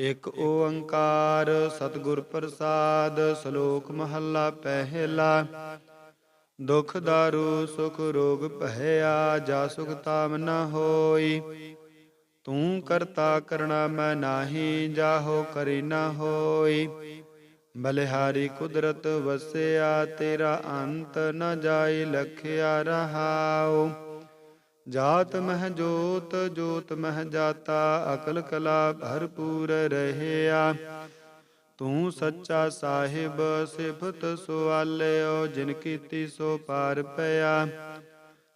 ਇਕ ਓੰਕਾਰ ਸਤਿਗੁਰ ਪ੍ਰਸਾਦ ਸ਼ਲੋਕ ਮਹੱਲਾ ਪਹਿਲਾ। ਦੁਖ ਦਾਰੂ, ਸੁਖ ਰੋਗ ਭਇਆ, ਜਾ ਸੁਖ ਤਾਮ ਨ ਹੋਈ। ਤੂੰ ਕਰਤਾ ਕਰਣਾ ਮੈਂ ਨਾਹੀ, ਜਾਹੋ ਕਰੀ ਨ ਹੋਈ। ਬਲਿਹਾਰੀ ਕੁਦਰਤ ਵਸਿਆ, ਤੇਰਾ ਅੰਤ ਨ ਜਾਈ, ਲਖਿਆ ਰਹਾਉ। ਜਾਤ ਮਹਿ ਜੋਤ ਜੋਤ ਮਹਿ ਜਾਤਾ, ਅਕਲ ਕਲਾ ਭਰਪੂਰ ਰਹਿਆ। ਤੂੰ ਸੱਚਾ ਸਾਹਿਬ, ਸਿਫਤ ਸੁਆਲਿਓ, ਜਿਨ ਕੀਤੀ ਸੋ ਪਾਰ ਪਿਆ।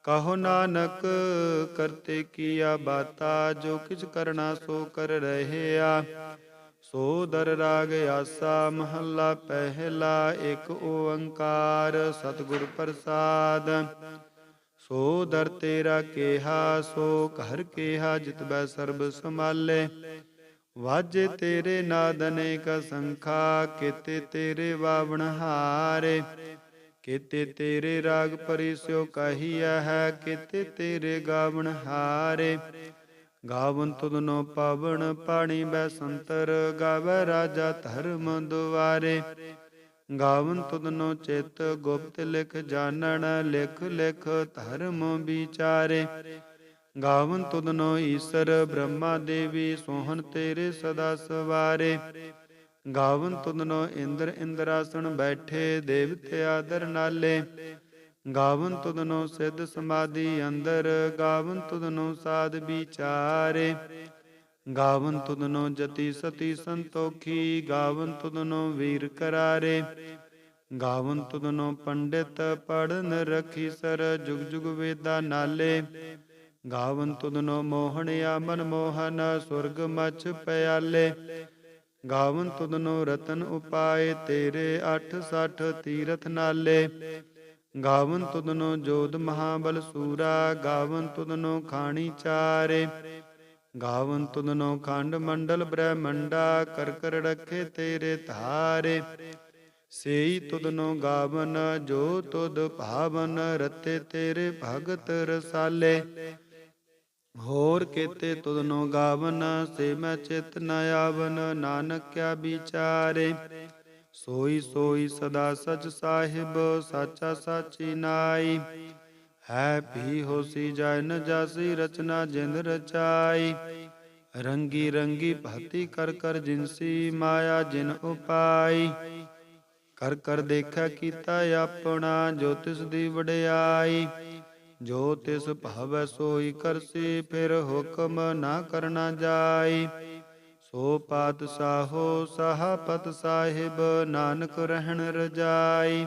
ਕਹੋ ਨਾਨਕ, ਕਰਤੇ ਕੀਆ ਬਾਤਾ, ਜੋ ਕਿਛ ਕਰਨਾ ਸੋ ਕਰ ਰਹਿਆ। ਸੋ ਦਰ ਰਾਗ ਆਸਾ, ਮਹੱਲਾ ਪਹਿਲਾ, ਇੱਕ ਓੰਕਾਰ, ਸਤਿਗੁਰ ਪ੍ਰਸਾਦ। ਸੋ ਦਰ ਤੇਰਾ ਕੇਹਾ, ਸੋ ਘਰ ਕੇਹਾ ਜਿਤਬੈ ਸਰਬ ਸਮਾਲੇ ਵਾਜੇ ਤੇਰੇ ਨਾਦ ਅਨੇਕ ਸੰਖਾ, ਕੀਤੇ ਤੇਰੇ ਵਾਵਣ ਹਾਰੇ। ਕੀਤੇ ਤੇਰੇ ਰਾਗ ਪਰਿਸਿਓ ਕਹੀਆ ਹੈ, ਕੀਤੇ ਤੇਰੇ ਗਾਵਣ ਹਾਰੇ। ਗਾਵਨ ਤੁਧਨੋ ਪਾਵਨ ਪਾਣੀ ਬੈ ਸੰਤਰ, ਗਾਵੇ ਰਾਜਾ ਧਰਮ ਦੁਆਰੇ। ਗਾਵਨ ਤੁਧਨੋ ਚਿਤ ਗੁਪਤ ਲਿਖ ਜਾਣਨ ਲਿਖ ਲਿਖ ਧਰਮ ਵਿਚਾਰੇ। ਗਾਵਨ ਤੁਧਨੋ ਈਸ਼ਰ ਬ੍ਰਹਮਾ ਦੇਵੀ, ਸੋਹਣ ਤੇਰੇ ਸਦਾ ਸਵਾਰੇ। ਗਾਵਨ ਤੁਧਨੋ ਇੰਦਰ ਇੰਦਰਾਸਣ ਬੈਠੇ, ਦੇਵਤੇ ਆਦਰ ਨਾਲੇ। ਗਾਵਨ ਤੁਧਨੋ ਸਿੱਧ ਸਮਾਧੀ ਅੰਦਰ, ਗਾਵਨ ਤੁਧਨੋ ਸਾਧ ਵਿਚਾਰੇ। ਗਾਵਨ ਤੁਧਨੋ ਜਤੀ ਸਤੀ ਸੰਤੋਖੀ, ਗਾਵਨ ਤੁਧਨੋ ਵੀਰ ਕਰਾਰੇ। ਗਾਵਨ ਤੁਧਨੋ ਪੰਡਿਤ ਪੜਨ ਰਖੀ ਸਰ, ਜੁਗ ਜੁਗ ਵੇਦਾ ਨਾਲੇ। ਗਾਵਨ ਤੁਧਨੋ ਮੋਹਣਿਆ ਮਨ ਮੋਹਨ, ਸੁਰਗ ਮਛ ਪਿਆਲੇ। ਗਾਵਨ ਤੁਧਨੋ ਰਤਨ ਉਪਾਏ, ਤੇਰੇ 860 ਤੀਰਥ ਨਾਲੇ। ਗਾਵਨ ਤੁਧਨੋ ਜੋਧ ਮਹਾਬਲ ਸੂਰਾ, ਗਾਵਨ ਤੁਧਨੋ ਖਾਣੀ ਚਾਰੇ। ਗਾਵਨ ਤੁਧਨੋ ਖੰਡ ਮੰਡਲ ਬ੍ਰਹਮੰਡਾ, ਕਰ ਕਰ ਰਖੇ ਤੇਰੇ ਧਾਰੇ। ਸੇਈ ਤੁਧਨੋ ਗਾਵਨ, ਜੋ ਤੁਧ ਭਾਵਨ, ਰਤੇ ਤੇਰੇ ਭਗਤ ਰਸਾਲੇ। ਹੋਰ ਕੀਤੇ ਤੁਧਨੋ ਗਾਵਨ, ਸੇ ਮੈਂ ਚਿਤ ਨ ਆਵਨ ਨਾਨਕ ਕਿਆ ਵਿਚਾਰੇ। ਸੋਈ ਸੋਈ ਸਦਾ ਸਚ ਸਾਹਿਬ, ਸਾਚਾ ਸਾਚੀ ਨਾਈ। ਹੈ ਭੀ ਹੋਸੀ ਜਾਇ ਨ ਜਾਸੀ ਰਚਨਾ ਜਿੰਦ ਰਚਾਈ। ਰੰਗੀ ਰੰਗੀ ਭਾਤੀ ਕਰ ਕਰ ਜਿਨਸੀ ਮਾਇਆ ਜਿਨ ਉਪਾਈ। ਕਰ ਕਰ ਦੇਖਿਆ ਕੀਤਾ ਆਪਣਾ ਜੋ ਤਿਸ ਦੀ ਵਡਿਆਈ। ਜੋ ਤਿਸ ਭਾਵੈ ਸੋਈ ਕਰਸੀ ਫਿਰ ਹੁਕਮ ਨਾ ਕਰਨਾ ਜਾਈ। ਸੋ ਪਾਤ ਪਾਤਸ਼ਾਹੋ ਸਹਾਪਤ ਸਾਹਿਬ ਨਾਨਕ ਰਹਿਣ ਰਜਾਈ।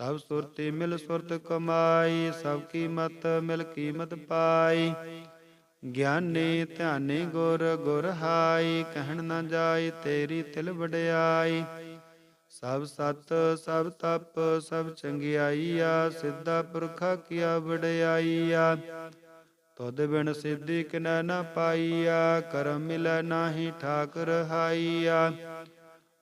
ਸਭ ਸੁਰਤੀ ਮਿਲ ਸੁਰਤ ਕਮਾਈ, ਸਭ ਕੀਮਤ ਮਿਲ ਕੀਮਤ ਪਾਈ। ਗਿਆਨੀ ਧਿਆਨੀ ਗੁਰ ਗੁਰ ਹਾਈ, ਕਹਿਣ ਨਾ ਜਾਈ ਤੇਰੀ ਤਿਲ ਵਡਿਆਈ। ਸਭ ਸਤ, ਸਭ ਤਪ, ਸਭ ਚੰਗਿਆਈ ਆ ਸਿੱਧਾ ਪੁਰਖਾ ਕੀਆ ਆ ਤੁਧ ਬਿਨ ਸਿੱਧੀ ਕਿਨੈ ਨ ਪਾਈਆ, ਕਰਮ ਮਿਲੈ ਨਾਹੀ ਠਾਕ ਰਹਾਈਆ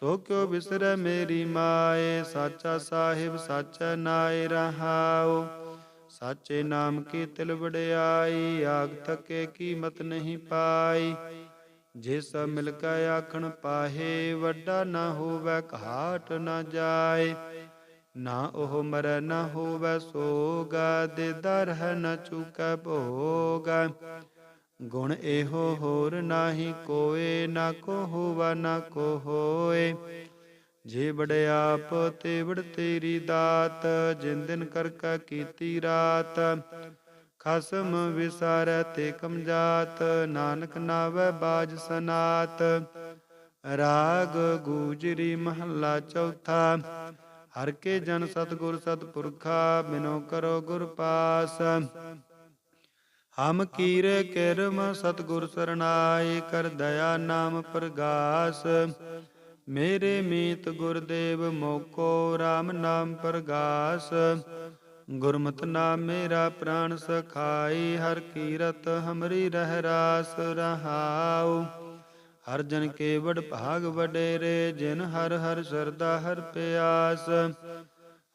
ਸੋ ਕਿਉ ਬਿਸਰੈ ਮੇਰੀ ਮਾਏ, ਸਾਚਾ ਸਾਹਿਬ, ਸਾਚਾ ਨਾਇ ਰਹਾਉ। ਸਾਚੇ ਨਾਮ ਕੀ ਤਿਲ ਵਡਿਆਈ, ਆਗ ਤਕੇ ਕੀਮਤ ਨਹੀਂ ਪਾਈ। ਜੇ ਸਭ ਮਿਲ ਕੇ ਆਖਣ ਪਾਹੇ, ਵੱਡਾ ਨਾ ਹੋਵੇ, ਘਾਟ ਨਾ ਜਾਏ। ਨਾ ਉਹ ਮਰੈ, ਨਾ ਹੋਵੇ ਸੋਗਾ, ਦੇ ਦਰ ਹੈ ਨਾ ਚੁਕੈ ਭੋਗਾ। ਗੁਣ ਇਹੋ ਹੋਰ ਨਾਹੀ ਕੋਏ, ਨਾ ਕੋ ਹੋਵਾ, ਨਾ ਕੋ ਹੋਏ। ਜੇ ਬੜਿਆਪ ਤੇ ਵਡ ਤੇਰੀ ਦਾਤ, ਜਿਨ ਦਿਨ ਕਰ ਕੀਤੀ ਰਾਤ। ਖਸਮ ਵਿਸਾਰੈ ਤੇ ਕਮਜਾਤ ਨਾਨਕ ਨਾਵੈ ਬਾਜ ਸਨਾਤ। ਰਾਗ ਗੂਜਰੀ ਮਹੱਲਾ ਚੌਥਾ, ਹਰ ਕੇ ਜਨ ਸਤਗੁਰ ਸਤਪੁਰਖਾ ਬਿਨੋ ਕਰੋ ਗੁਰ ਪਾਸ। ਹਮ ਕੀਰੇ ਕਿਰਮ ਸਤਗੁਰ ਸਰਣਾਈ ਕਰ ਦਇਆ ਨਾਮ ਪ੍ਰਗਾਸ। ਮੇਰੇ ਮੀਤ ਗੁਰਦੇਵ ਮੋਕੋ RAM ਨਾਮ ਪ੍ਰਗਾਸ। ਗੁਰਮਤਿ ਨਾਮ ਮੇਰਾ ਪ੍ਰਾਨ ਸਖਾਈ, ਹਰ ਕੀਰਤ ਹਮਰੀ ਰਹਿ ਰਾਸ ਰਹਾਉ। ਹਰ ਜਨ ਕੇ ਵਡ ਭਾਗ ਵਡੇਰੇ, ਜਿਨ ਹਰ ਹਰ ਸਰਦਾ ਹਰ ਪਿਆਸ।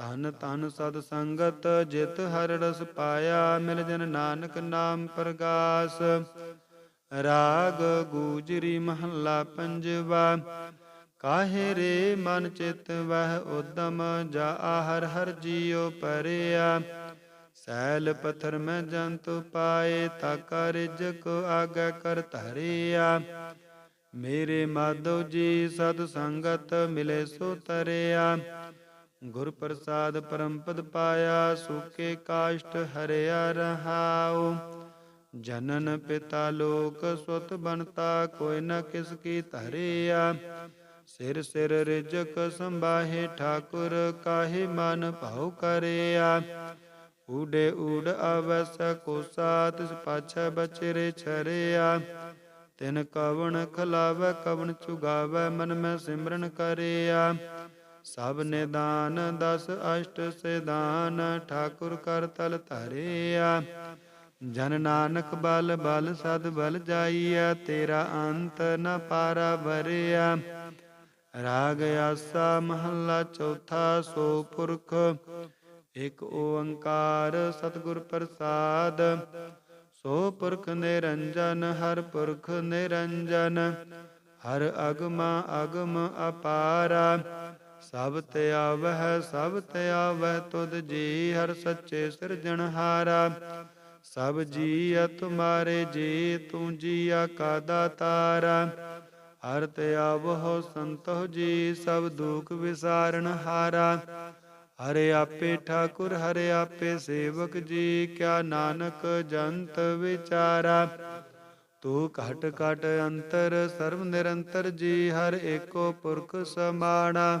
ਤਨ ਤਨ ਸਤ ਸੰਗਤ, ਜਿਤ ਹਰ ਰਸ ਪਾਇਆ, ਮਿਲ ਜਨ ਨਾਨਕ ਨਾਮ ਪ੍ਰਗਾਸ। ਰਾਗ ਗੂਜਰੀ ਮਹੱਲਾ ਪੰਜਵਾ, ਕਾਹੇ ਰੇ ਮਨ ਚਿਤ ਵਹਿ ਉਦਮ, ਜਾ ਆਹਰ ਹਰ ਜੀਉ ਪਰਿਆ। ਸੈਲ ਪਥਰ ਮੈਂ ਜੰਤੁ ਪਾਏ, ਤਾਕਾ ਰਿਜਕ ਆਗੈ ਕਰ ਧਰਿਆ। ਮੇਰੇ ਮਾਧੋ ਜੀ ਸਤ ਸੰਗਤ ਮਿਲੇ ਸੋ ਤਰਿਆ। ਗੁਰ ਪ੍ਰਸਾਦ ਪਰਮ ਪਦ ਪਾਇਆ, ਸੁਕੇ ਕਾਸ਼ਟ ਹਰਿਆ ਰਹਾਉ। ਜਨਨ ਪਿਤਾ ਲੋਕ ਸੁਤ ਬਨਤਾ ਕੋਈ ਨ ਕਿਸ ਕੀ ਧਰਿਆ। ਸਿਰ ਸਿਰ ਰਿਜਕ ਸੰਭਾਹੇ, ਠਾਕੁਰ ਕਾਹੇ ਮਨ ਭਾਉ ਕਰਿਆ। ਊਡੇ ਊੜ ਅਵਸ ਕੋਸਾ ਤਿਸ ਪਾਛੈ ਬਚਰੇ ਛਰਿਆ। ਤਿਨ ਕਵਣ ਖਲਾਵੈ, ਕਵਣ ਚੁਗਾਵ, ਮਨ ਮੈਂ ਸਿਮਰਨ ਕਰਿਆ। ਸਭ ਨਿਦਾਨ ਦਸ ਅਸ਼ਟ ਸਿਦਾਨ ਠਾਕੁਰ ਕਰ ਤਲ ਧਰਿਆ। ਜਨ ਨਾਨਕ ਬਲ ਬਲ ਸਦ ਬਲ ਜਾਈਐ, ਤੇਰਾ ਅੰਤ ਨ ਪਾਰਾ ਭਰਿਆ। ਰਾਗ ਆਸਾ ਮਹੱਲਾ ਚੌਥਾ, ਸੋ ਪੁਰਖ, ਇਕ ਓੰਕਾਰ ਸਤਿਗੁਰ ਪ੍ਰਸਾਦ। ਸੋ ਪੁਰਖ ਨਿਰੰਜਨ, ਹਰ ਪੁਰਖ ਨਿਰੰਜਨ, ਹਰ ਅਗਮ ਅਗਮ ਅਪਾਰਾ। ਸਭ ਤੇ ਆਵਹਿ, ਸਭ ਤੇ ਆਵਹਿ, ਤੁਧ ਜੀ ਹਰ ਸੱਚੇ ਸਿਰਜਣਹਾਰਾ ਸਭ ਜੀਅ ਤੁਮਾਰੇ ਜੀ, ਤੂੰ ਜੀਆ ਕਾ ਦਾਤਾਰਾ ਹਰ ਤੇ ਆਵਹੁ ਸੰਤੋ ਜੀ, ਸਭ ਦੁਖ ਵਿਸਾਰਨ ਹਾਰਾ। ਹਰੇ ਆਪੇ ਠਾਕੁਰ, ਹਰੇ ਆਪੇ ਸੇਵਕ ਜੀ, ਕਿਆ ਨਾਨਕ ਜੰਤ ਵਿਚਾਰਾ। ਤੂੰ ਘਟ ਘਟ ਅੰਤਰ, ਸਰਬ ਨਿਰੰਤਰ ਜੀ, ਹਰ ਏਕੋ ਪੁਰਖ ਸਮਾਣਾ।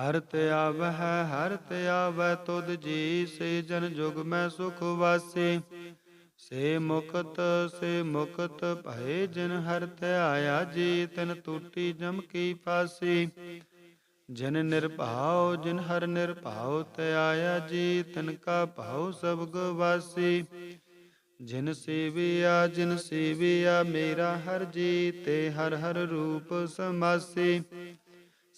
ਹਰ ਤੇ ਆਵਹਿ, ਹਰ ਤੇ ਆਵੈ ਤੁਧ ਜੀ ਸੇ ਜਨ ਜੁਗ ਮੈਂ ਸੁਖ ਵਾਸੀ। ਸੇ ਮੁਕਤ ਸੇ ਮੁਕਤ ਭਏ ਜਿਨ ਹਰ ਧਿਆਇਆ ਜੀ, ਤਨ ਟੂਟੀ ਜਮ ਕੀ ਫਾਸੀ ਜਿਨ ਨਿਰਭਾਉ, ਜਿਨ ਹਰ ਨਿਰਭਾਉ ਧਿਆਇਆ ਜੀ, ਤਨ ਕਾ ਭਾਉ ਸਭ ਗਵਾਸੀ ਜਿਨ ਸੇਵਿਆ ਜਿਨ ਸੇਵਿਆ ਮੇਰਾ ਹਰ ਜੀ, ਤੇ ਹਰ ਹਰ ਰੂਪ ਸਮਾਸੀ।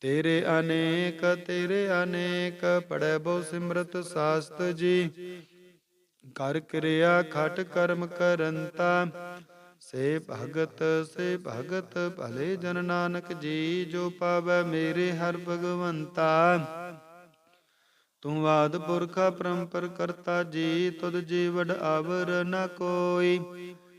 ਤੇਰੇ ਅਨੇਕ ਤੇਰੇ ਅਨੇਕ ਪੜੈ ਬਹੁ ਸਿਮਰਤ ਸਾਸਤ ਜੀ। ਕਰ ਕਿਰਿਆ ਖਟ ਕਰਮ ਕਰੰਤਾ। ਸੇ ਭਗਤ ਸੇ ਭਗਤ, ਭਲੇ ਜਨ ਨਾਨਕ ਜੀ, ਜੋ ਪਾਵੈ ਮੇਰੇ ਹਰ ਭਗਵੰਤਾ। ਤੂੰ ਆਦ ਪੁਰਖਾ ਪਰੰਪਰ ਕਰਤਾ ਜੀ, ਤੁਧ ਜੀਵੜ ਆਵਰ ਨ ਕੋਈ।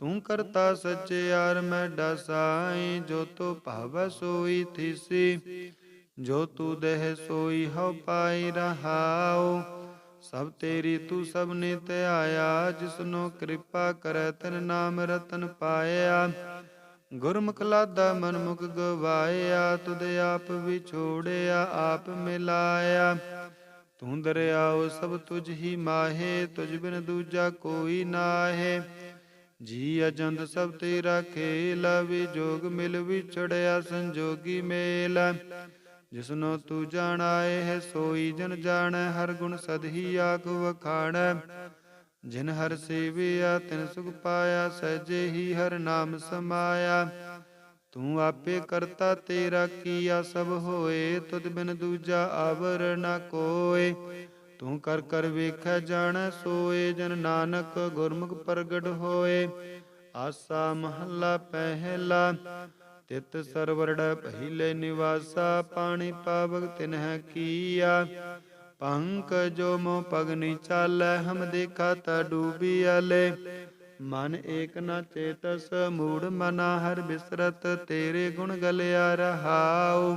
ਤੂੰ ਕਰਤਾ ਸਚਿਆਰ ਮੈਂ ਡਸਾਈ, ਜੋ ਤੋ ਭਾਵੈ ਸੋਈ ਥੀਸੀ, ਜੋ ਤੂ ਦੇਹ ਸੋਈ ਹਉ ਪਾਈ ਰਹਾਉ। ਸਭ ਤੇਰੀ ਤੂੰ ਸਭ ਨੇ ਧਿਆਇਆ ਜਿਸਨੋ ਕਿਰਪਾ ਕਰੈ ਤਿਨ ਨਾਮ ਰਤਨ ਪਾਇਆ। ਗੁਰਮੁਖ ਲਾਦਾ ਮਨ ਗਵਾਇਆ, ਤੁਧ ਆਪ ਵਿਛੋੜਿਆ, ਆਪ ਮਿਲਾਇਆ। ਤੂੰ ਦਰਿਆਓ ਸਭ ਤੁਝ ਹੀ ਮਾਹੇ, ਤੁਝ ਬਿਨ ਦੂਜਾ ਕੋਈ ਨਾਹੇ। ਜੀ ਅਜੰਦ ਸਭ ਤੇਰਾ ਖੇਲ ਵਿਜੋਗ ਮਿਲ ਵਿਛੜਿਆ ਸੰਜੋਗੀ ਮੇਲ। ਜਿਸਨੋ ਤੂੰ ਜਾਣਾਏ ਹੈ ਸੋਈ ਜਨ ਜਾਣੈ, ਹਰ ਗੁਣ ਸਦਹੀ ਆਖ ਵਖਾਣੈ। ਜਿਨ ਹਰ ਸੇਵਿਆ, ਤਿਨ ਸੁਖ ਪਾਇਆ, ਸਹਿਜੇ ਹੀ ਹਰ ਨਾਮ ਸਮਾਇਆ। ਤੂੰ ਆਪੇ ਕਰਤਾ, ਤੇਰਾ ਕੀਆ ਸਭ ਹੋਏ, ਤੁਧ ਬਿਨ ਦੂਜਾ ਆਵਰ ਨ ਕੋਏ। ਤੂੰ ਕਰ ਕਰ ਵੇਖੈ ਜਾਣੈ, ਸੋਏ ਜਨ ਨਾਨਕ ਗੁਰਮੁਖ ਪ੍ਰਗਟ ਹੋਏ। ਆਸਾ ਮਹੱਲਾ ਪਹਿਲਾ, ਤਿਤ ਸਰਵਰੜ ਪਹਿਲੇ ਨਿਵਾਸਾ, ਪਾਣੀ ਪਾਵਕ ਤਿਨਹਿ ਕੀਆ। ਪੰਕ ਜੋ ਮੋ ਪਗਨੀ ਚਾਲੈ, ਹਮ ਦੇਖਾ ਤਾ ਡੂਬੀ ਆਲੇ। ਮਨ ਏਕ ਨ ਚੇਤਸ, ਮੂੜ ਮਨਾ ਹਰ ਬਿਸਰਤ, ਤੇਰੇ ਗੁਣ ਗਲਿਆ ਰਹਾਉ।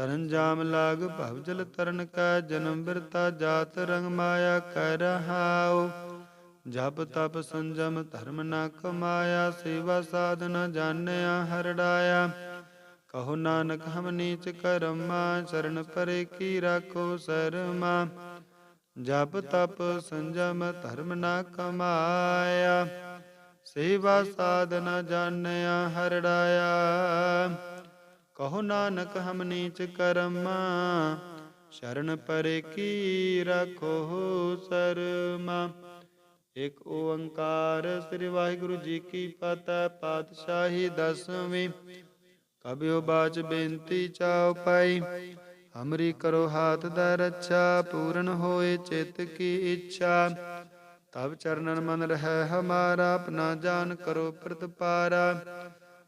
ਤਰਨ ਜਾਮ ਲਾਗ ਭਵ ਜਲ ਤਰਨ ਕਾ ਜਨਮ ਬਿਰਤਾ ਜਾਤ ਰੰਗ ਮਾਇਆ ਕਰ ਰਹਾਉ। ਜਪ ਤਪ ਸੰਜਮ ਧਰਮ ਨਾ ਕਮਾਇਆ, ਸੇਵਾ ਸਾਧਨਾ ਜਾਣਿਆ, ਹਰੜਾਇਆ। ਕਹੋ ਨਾਨਕ ਹਮ ਨੀਚ ਕਰਮਾ, ਚਰਨ ਪਰੇ ਕੀ ਰਾਖੋ ਸਰਮਾ। ਜਪ ਤਪ ਸੰਜਮ ਧਰਮ ਨਾ ਕਮਾਇਆ, ਸੇਵਾ ਸਾਧਨਾ ਜਾਣਿਆ, ਹਰੜਾਇਆ। ਕਹੋ ਨਾਨਕ ਹਮ ਨੀਚ ਕਰਮਾ, ਸ਼ਰਨ ਪਰੇ ਕੀ ਰਾਖੋ ਸਰਮਾ। ਇਕ ਓੰਕਾਰ ਸ੍ਰੀ ਵਾਹਿਗੁਰੂ ਜੀ ਕੀ ਫਤਿਹ, ਪਾਤਸ਼ਾਹੀ ਦਸਵੀਂ। ਕਬਿਓ ਬਾਚ ਬੇਨਤੀ ਚਾਉ ਪਾਈ, ਹਮਰੀ ਕਰੋ ਹਾਥ ਦਾ ਰੱਛਾ, ਪੂਰਨ ਹੋਏ ਚਿਤ ਕੀ ਇੱਛਾ। ਤਬ ਚਰਨਨ ਮਨ ਰਹਿ ਹਮਾਰਾ, ਆਪਣਾ ਜਾਨ ਕਰੋ ਪ੍ਰਤਪਾਰਾ।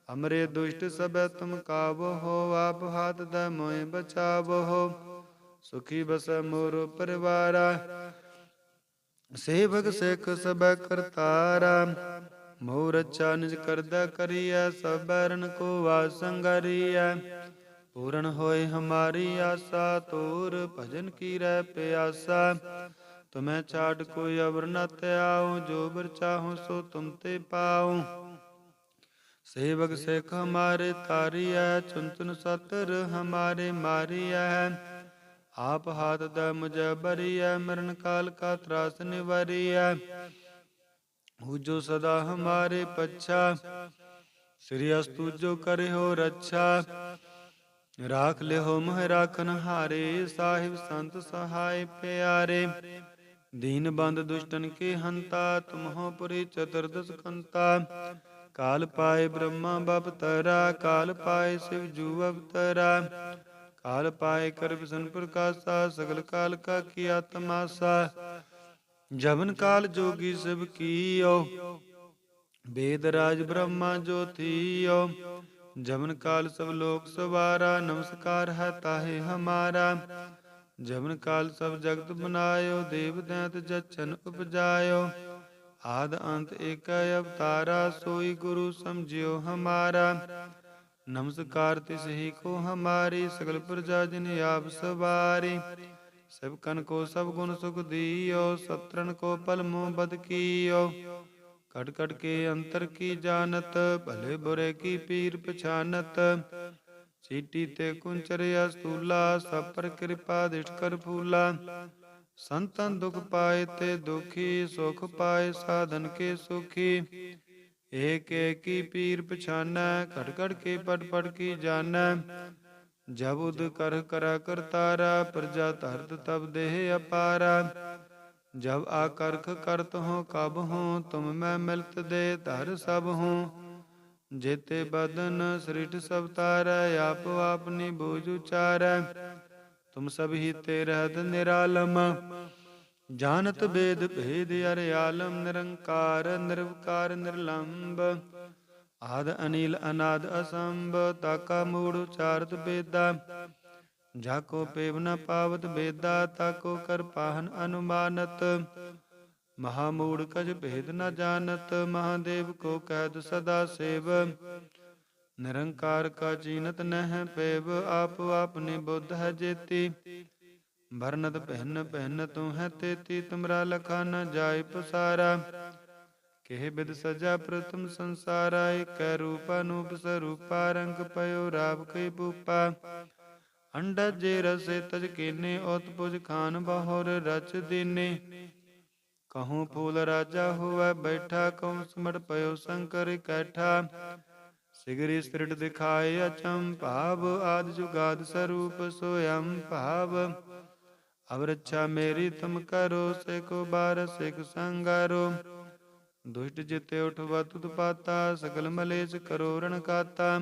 ਅਮਰੇ ਦੁਸ਼ਟ ਸਭੈ ਤੁਮ ਕਾਬੋ ਹੋ, ਆਪ ਹਾਥ ਦਾ ਮੋਇ ਬਚਾਵੋ ਸੁਖੀ ਬਸ ਮੋਰ ਪਰਿਵਾਰਾ, ਸੇਵਕ ਸਿੱਖ ਸਭੈ ਕਰਤਾਰਾ। ਮੋਰ ਨਿਜ ਕਰਦਾ ਕਰੀਐ ਸਬਰਨ ਕੋ ਵਾਸੰਗਰੀਐ ਪੂਰਨ ਹੋਏ ਹਮਾਰੀ ਆਸਾ ਤੋਰ ਭਜਨ ਕੀ ਰਹਿ ਪਿਆਸਾ। ਤੁਮੈ ਛਾੜ ਕੋਈ ਅਵਰ ਨ ਧਿਆਉ, ਜੋ ਬਰ ਚਾਹੋ ਸੋ ਤੁਮ ਤੇ ਪਾਉ। ਸੇਵਕ ਸਿੱਖ ਹਮਾਰੇ ਤਾਰੀਐ ਚੁਨ ਚੁਨ ਸਤਰ ਹਮਾਰੇ ਮਾਰੀਐ ਆਪ ਹਾਥ ਦਾ ਮੁਝ ਬਰੀਐ ਮਰਨ ਕਾਲ ਕਾ ਤਰਾਸ ਨਿਵਾਰੀਐ ਹੂ ਜੋ ਸਦਾ ਹਮਾਰੇ ਪੱਛਾ ਸ੍ਰੀ ਅਸਤੂ ਜੋ ਕਰੇ ਹੋ ਰੱਛਾ ਰਾਖ ਲਿਓ ਮਹਿ ਰਾਖਨ ਹਾਰੇ ਸਾਹਿਬ ਸੰਤ ਸਹਾਇ ਪਿਆਰੇ ਦੀਨ ਬੰਦ ਦੁਸ਼ਟਨ ਕੇ ਹੰਤਾ ਤੁਮਹੋ ਪੁਰੀ ਚਤੁਰਦਸ ਕੰਤਾ ਕਾਲ ਪਾਏ ਬ੍ਰਹਮਾ ਬਪਤਰਾ ਕਾਲ ਪਾਏ ਸਿਵ ਜੂ ਅਵਤਰਾ ਕਾਲ ਪਾਏ ਕਰ ਵਿਸ਼ਨ ਪ੍ਰਕਾਸ਼ਾ ਸਗਲ ਕਾਲ ਕਾ ਕੀ ਆਤਮਾਸਾ ਜਵਨ ਕਾਲ ਜੋਗੀ ਸਭ ਕੀਓ ਵੇਦ ਰਾਜ ਬ੍ਰਹਮਾ ਜੋਤੀਓ जमन काल सब लोक सवारा नमस्कार है ताहे हमारा जमन काल सब जगत बनायो देव दैत जचन उपजायो ਆਦ ਅੰਤ ਏਕ ਅਵਤਾਰਾ, ਸੋਈ ਗੁਰੂ ਸਮਝਿਓ ਹਮਾਰਾ। ਨਮਸਕਾਰ ਤਿਸ ਹੀ ਕੋ ਹਮਾਰੀ, ਸਗਲ ਪ੍ਰਜਾ ਜਿਨ ਆਪ ਸਵਾਰੀ। ਸਭ ਕਨ ਕੋ ਸਭ ਗੁਣ ਸੁਖ ਦੀਓ ਸਤਰਨ ਕੋ ਪਲਮੋ ਬਦ ਕੀਓ। ਕਟ ਕਟ ਕੇ ਅੰਤਰ ਕੀ ਜਾਣਤ, ਭਲੇ ਬੁਰੇ ਕੀ ਪੀਰ ਪਛਾਨਤ। ਚੀਟੀ ਤੇ ਕੁੰਚਰਿਆ ਸਤੂਲਾ, ਸਭ ਪਰ ਕਿਰਪਾ ਦਿਸ਼ ਕਰ ਫੂਲਾ। ਸੰਤਨ ਦੁਖ ਪਾਏ ਤੇ ਦੁਖੀ, ਸੁਖ ਪਾਏ ਸਾਧਨ ਕੇ ਸੁਖੀ। ਏਕ ਏਕੀ ਪੀਰ ਪਛਾਨੈ ਘਟ ਘਟ ਕੇ ਪਟ ਪਟ ਕੀ ਜਾਣੈ। ਜਬ ਉਦ ਕਰ ਕਰਾ ਕਰਤਾਰਾ, ਪ੍ਰਜਾ ਧਰਤ ਤਬ ਦੇਹ ਅਪਾਰਾ। ਜਬ ਆਕਰਖ ਕਰਤ ਹੋ ਕਬ ਹੋ, ਤੁਮ ਮੈਂ ਮਿਲਤ ਦੇ ਧਰ ਸਭ ਹੋ। ਜੇਤੇ ਬਦਨ ਸ੍ਰਿਠ ਸਭ ਤਾਰੈ ਆਪ ਆਪਨੀ ਬੋਝ ਉਚਾਰੈ। ਤੁਮ ਸਭ ਹੀ ਤੇ ਰਹਤ ਨਿਰਾਲਮ, ਜਾਣਤ ਬੇਦ ਭੇਦ ਅਰ ਆਲਮ, ਨਿਰੰਕਾਰ, ਨਿਰਵਕਾਰ ਨਿਰਲੰਭ ਆਦ ਅਨਿਲ ਅਨਾਦ ਅਸੰਭ ਤਾਕਾ ਮੂੜ ਉਚਾਰਤ ਬੇਦਾ। ਜਾ ਕੋ ਪੇਵ ਨ ਪਾਵਤ ਬੇਦਾ ਤਾਕੋ ਕਰ ਪਾਹਨ ਅਨੁਮਾਨਤ। ਮਹਾ ਮੂੜ ਕਜ ਭੇਦ ਨ ਜਾਣਤ, ਮਹਾਦੇਵ ਕੋ ਕਹਿਤ ਸਦਾ ਸੇਵ। ਨਿਰੰਕਾਰ ਕਾ ਚੀਨਤ ਨਹਿ ਪੇਵ, ਆਪ ਆਪਨੇ ਬੁੱਧ ਹੈ ਜੇਤੀ। ਭਰਨਤ ਪਹਿਨ ਪਹਿਨ ਤੂੰ ਹੈ ਤੇਤੀ, ਤੁਮਰਾ ਲਖਾ ਨ ਜਾਏ ਪਸਾਰਾ। ਕਿਹ ਬਿਦ ਸਜਾ ਪ੍ਰਥਮ ਸੰਸਾਰਾ ਇਕ ਰੂਪ ਅਨੂਪ ਸਰੂਪਾ, ਰੰਗ ਪਇਓ ਰਾਵ ਕੈ ਬੂਪਾ ਅੰਡਜ ਜੇ ਰਸੇ ਤਜ ਕੀਨੇ ਉਤ ਪੁਜ ਖਾਨ ਬਹੁਰ ਰਚ ਦੀਨੇ। ਕਹੂੰ ਫੂਲ ਰਾਜਾ ਹੋਵੇ ਬੈਠਾ ਕਉ ਸਮੜ ਪਇਓ ਸ਼ੰਕਰ ਕੈਠਾ ਸਿਗਰੀ ਸ੍ਰਿਟ ਦਿਖਾਏ ਅਚੰ ਭਾਵ ਆਦ ਜੁਗਾਦ ਸਰੂਪ ਸੋਯੰ ਭਾਵ। ਅਬ ਰੱਛਾ ਮੇਰੀ ਤੁਮ ਕਰੋ ਸੇ ਕੋ ਬਾਰ ਸਿਖ ਸੰਗਾਰੋ। ਦੁਸ਼ਟ ਜਿਤੇ ਉਠਵਾ ਤੁਧ ਪਾਤਾ, ਸਗਲ ਮਲੇਸ਼ ਕਰੋ ਰਣ ਕਾਤਾ।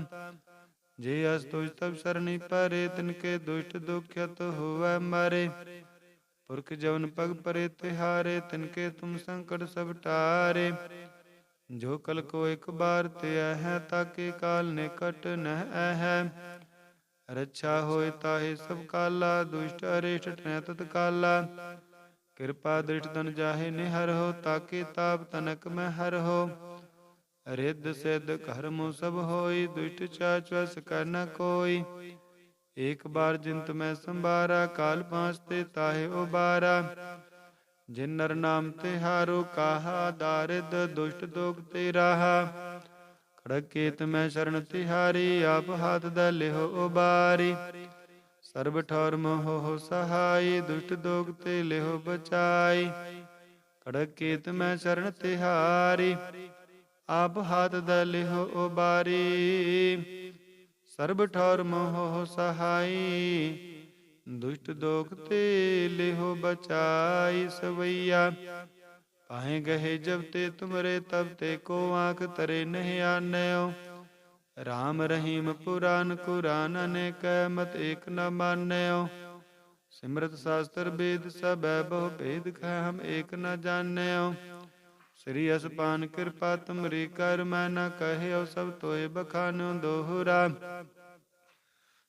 ਜੇ ਅਸ ਤੁਜ ਤਬ ਸਰਣੀ ਪਰੇ ਤਿਨਕੇ ਦੁਸ਼ਟ ਦੁਖਿਤ ਹੋਵੈ ਮਾਰੇ। ਪੁਰਖ ਜਵਨ ਪਗ ਪਰੇ ਤਿਹਾਰੇ ਤਿਨਕੇ ਤੁਮ ਸੰਕਟ ਸਭ ਟਾਰੇ। ਜੋ ਕਲ ਕੋ ਇੱਕ ਬਾਰ ਤੇ ਹੈ ਤਾਕੇ ਕਾਲ ਨੇ ਕਟ ਨਹਿ ਹੈ ਰੱਛਾ ਹੋਏ ਤਾਹੇ ਸਭ ਕਾਲਾ, ਦੁਸ਼ਟ ਅਰੇਸ਼ਟ ਟੈ ਤਤ ਕਾਲਾ। ਕਿਰਪਾ ਦ੍ਰਿਸ਼ਟ ਤਨ ਜਾਹੇ ਨਿਹਰ ਹੋ, ਤਾਕੇ ਤਾਪ ਤਨਕ ਮੈਂ ਹਰ ਹੋ। ਰਿੱਧ ਸਿੱਧ ਕਰਮ ਸਭ ਹੋਈ, ਦੁਸ਼ਟ ਚਾਚ ਵਸ ਕਰਨਾ ਕੋਈ। ਇੱਕ ਬਾਰ ਜਿੰਤ ਮੈਂ ਸੰਭਾਰਾ, ਕਾਲ ਪਾਂਚ ਤੇ ਤਾਹੇ ਉਬਾਰਾ। ਜਿਨ ਨਰ ਨਾਮ ਤੇ ਹਾਰੋ ਕਾਹਾ, ਦਾਰਿਦ ਦੁਸ਼ਟ ਦੋਗ ਤੇ ਰਾਹਾ। ਖੜਕੇਤ ਮੈਂ ਸ਼ਰਨ ਤਿਹਾਰੀ, ਆਪ ਹਾਥ ਦਾ ਲਿਹੋ ਉਬਾਰੀ। ਸਰਬ ਠੌਰ ਮੋਹ ਸਹਾਈ, ਦੁਸ਼ਟ ਦੋਗ ਤੇ ਲਿਹੋ ਬਚਾਈ। ਖੜਕੇਤ ਮੈਂ ਸ਼ਰਨ ਤਿਹਾਰੀ, ਆਪ ਹਾਥ ਹੱਥ ਦਲਿਹੁ ਉਬਾਰੀ। ਸਰਬ ਠੌਰ ਮੋਹ ਸਹਾਈ ਦੁਸ਼ਟ ਦੋਖ ਤੇ ਲਿਹੋ ਬਚਾਈ ਸਵਈਆ। ਪਾਹੇ ਗਏ ਜਬ ਤੇ ਤੁਮਰੇ ਤਬ ਤੇ ਕੋ ਆਂਖ ਤਰੇ ਨਹੀਂ ਆਨਿਓ ਰਾਮ ਰਹੀਮ ਪੁਰਾਨ ਕੁਰਾਨ ਅਨੇਕ ਮਤ ਏਕ ਨ ਮਾਨਿਓ ਸਿਮਰਤ ਸ਼ਾਸਤਰ ਵੇਦ ਸਭੈ ਬਹੁ ਭੇਦ ਖੈ ਹਮ ਏਕ ਨ ਜਾਣਿਓ ਸ੍ਰੀ ਅਸਪਾਨ ਕਿਰਪਾ ਤੁਮਰੀ ਕਰ ਮੈਂ ਨ ਕਹਿਓ ਸਭ ਤੋਏ ਬਖਾਨੋ ਦੋਹਰਾ।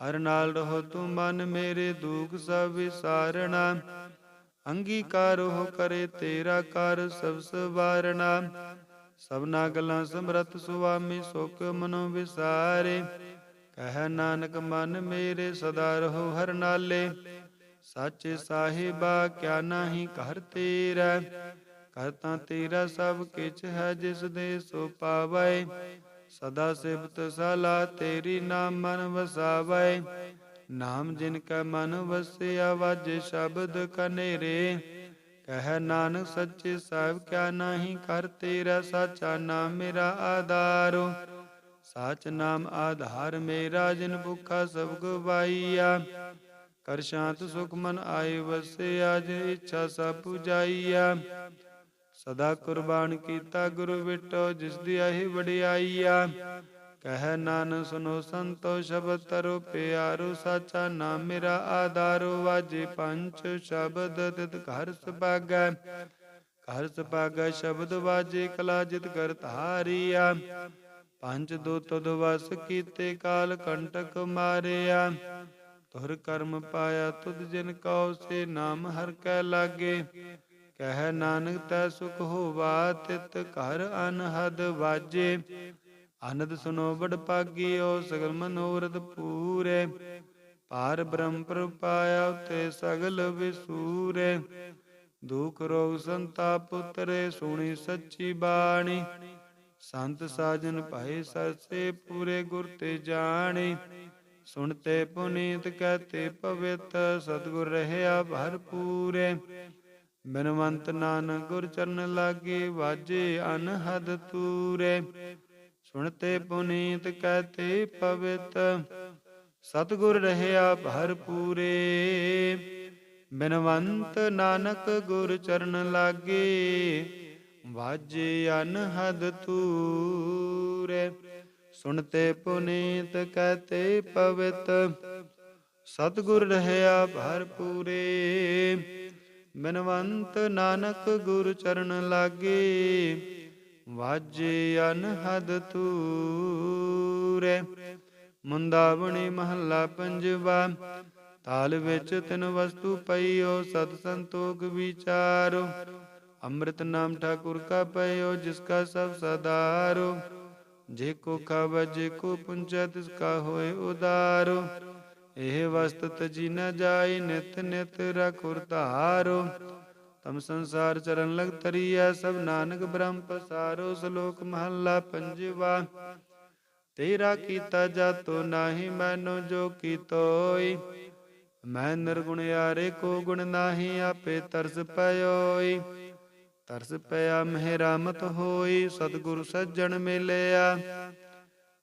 ਹਰ ਨਾਲ ਰਹੋ ਤੂੰ ਮਨ ਮੇਰੇ ਦੁਖ ਸਭ ਵਿਸਾਰਣਾ। ਅੰਗੀਕਾਰ ਹੋ ਕਰੇ ਤੇਰਾ ਕਰ ਸਭ ਸਵਾਰਣਾ। ਸਭਨਾ ਗੱਲਾਂ ਸਮਰਤ ਸੁਆਮੀ ਸੋਕ ਮਨੋ ਵਿਸਾਰੇ। ਕਹਿ ਨਾਨਕ ਮਨ ਮੇਰੇ ਸਦਾ ਰਹੋ ਹਰ ਨਾਲੇ। ਸਾਚੇ ਸਾਹਿਬਾ ਕਿਆ ਨਾਹੀ ਘਰ ਤੇਰਾ। ਕਰਤਾ ਤੇਰਾ ਸਭ ਕਿਛ ਹੈ ਜਿਸ ਦੇ ਸੋ ਪਾਵੈ। ਸਦਾ ਸਿਫਤ ਸਲਾ ਤੇਰੀ ਨਾਮ ਮਨ ਵਸਾਵੇ। ਨਾਮ ਜਿਨ ਕੈ ਮਨ ਵਸਿਆ, ਵਾਜੇ ਸ਼ਬਦ ਕਨੇਰੇ। ਕਹਿ ਨਾਨਕ ਸੱਚੇ ਸਾਹਿਬ, ਕਿਆ ਨਾਹੀ ਕਰ ਤੇਰਾ ਸਾਚਾ ਨਾਮ ਮੇਰਾ ਆਧਾਰ। ਸਾਚ ਨਾਮ ਆਧਾਰ ਮੇਰਾ, ਜਿਨ ਭੁਖਾ ਸਭ ਗਵਾਈਆ ਕਰ ਸ਼ਾਂਤ ਸੁਖ ਮਨ ਆਏ ਵਸਿਆ ਜੇ ਇੱਛਾ ਸਭ ਪੁਜਾਈਆ। ਸਦਾ ਕੁਰਬਾਨ ਕੀਤਾ ਗੁਰੂ ਵਿਟੋ ਜਿਸ ਦੀ ਆਹੀ ਆ। ਕਹਿ ਨਾਨ ਸੁਨੋ ਸੰਤੋ, ਸ਼ਬਦ ਤਰੋ ਪਿਆਰੋ, ਸਾਚਾ ਨਾਮ ਮੇਰਾ ਆਧਾਰੋ। ਵਾਜੇ ਪੰਜ ਸ਼ਬਦ ਤਿਤ ਘਰ ਸੁਭਾਗੈ। ਘਰ ਸੁਭਾਗੈ ਸ਼ਬਦ ਵਾਜੇ ਕਲਾ ਜਿਤ ਕਰ ਧਾਰੀਆ ਪੰਜ ਦੋ ਤੁਧ ਵਸ ਕੀਤੇ ਕਾਲ ਕੰਟਕ ਮਾਰਿਆ। ਤੁਰ ਕਰਮ ਪਾਇਆ ਤੁਧ ਜਿਨ ਕਉ, ਸੇ ਨਾਮ ਹਰ ਕੈ ਲਾਗੇ। ਕਹਿ ਨਾਨਕ ਤੈ ਸੁਖ ਹੋਵਾ, ਤਿਤ ਘਰ ਅਨਹਦ ਵਾਜੇ। ਆਨੰਦ ਸੁਨੋ ਬੜ ਪਾਗਿਓ ਸਗਲ ਮਨੋਰਥ ਪੂਰੇ। ਪਾਰ ਬ੍ਰਹਮ ਪ੍ਰਪਾਇਆ ਉਤੇ ਸਗਲ ਵਿਸੂਰੇ। ਦੁਖ ਰੋਗ ਸੰਤਾਪ ਉਤਰੇ, ਸੁਣੀ ਸੱਚੀ ਬਾਣੀ। ਸੰਤ ਸਾਜਨ ਭਾਈ ਸਰਸੇ ਪੂਰੇ ਗੁਰ ਤੇ ਜਾਣੀ। ਸੁਣਤੇ ਪੁਨੀਤ, ਕਹਤੇ ਪਵਿੱਤ, ਸਤਗੁਰ ਰਹਿਆ ਭਰਪੂਰੇ। ਬਿਨਵੰਤ ਨਾਨਕ ਗੁਰ ਚਰਨ ਲਾਗੇ ਵਾਜੇ ਅਨਹਦ ਤੂਰੇ। ਸੁਣਤੇ ਪੁਨੀਤ ਕਹਤੇ ਪਵਿਤ, ਸਤਗੁਰ ਰਹਿਆ ਭਰਪੂਰੇ ਬਿਨਵੰਤ ਨਾਨਕ ਗੁਰ ਚਰਨ ਲਾਗੇ ਵਾਜੇ ਅਨਹਦ ਤੂਰੇ। ਸੁਣਤੇ ਪੁਨੀਤ ਕਹਤੇ ਪਵਿਤ, ਸਤਗੁਰ ਰਹਿਆ ਭਰਪੂਰੇ ਬਿਨਵੰਤ ਨਾਨਕ ਗੁਰ ਚਰਨ ਲਾਗੇ, ਵਾਜੇ ਅਨਹਦ ਤੂਰੇ ਮੁੰਦਾਵਣੀ ਮਹੱਲਾ ਪੰਜਵਾ, ਤਾਲ ਵਿੱਚ ਤਿਨ ਵਸਤੂ ਪਈਓ, ਸਤ ਸੰਤੋਖ ਵਿਚਾਰੋ। ਅੰਮ੍ਰਿਤ ਨਾਮ ਠਾਕੁਰ ਕਾ ਪਈਓ, ਜਿਸ ਕਾ ਸਭ ਸਦਾਰੋ। ਜੇ ਕੋ ਖਾਵ, ਜੇ ਕੋ ਪੁੰਚੈ, ਤਿਸ ਕਾ ਹੋਏ ਉਦਾਰੋ। ਇਹ ਵਸਤ ਤਜੀ ਨ ਜਾਈ ਨਿਤ ਨਿਤ ਰਖੁਰ ਧਾਰੋ, ਤਮ ਸੰਸਾਰ ਚਰਨ ਲਗ ਤਰੀਐ, ਸਭ ਨਾਨਕ ਬ੍ਰਹਮ ਪਸਾਰੋ, ਸ਼ਲੋਕ ਮਹੱਲਾ ਪੰਜਵਾ, ਤੇਰਾ ਕੀਤਾ ਜਾਤੋ ਨਾਹੀ ਮੈਨੂੰ ਜੋ ਕੀਤੋਈ, ਮੈਂ ਨਿਰਗੁਣ ਯਾਰੇ ਕੋ ਗੁਣ ਨਾਹੀ ਆਪੇ ਤਰਸ ਪਇਓਈ, ਤਰਸ ਪਿਆ ਮਹਿ ਰਾਮਤ ਹੋਈ, ਸਤਿਗੁਰ ਸੱਜਣ ਮਿਲਿਆ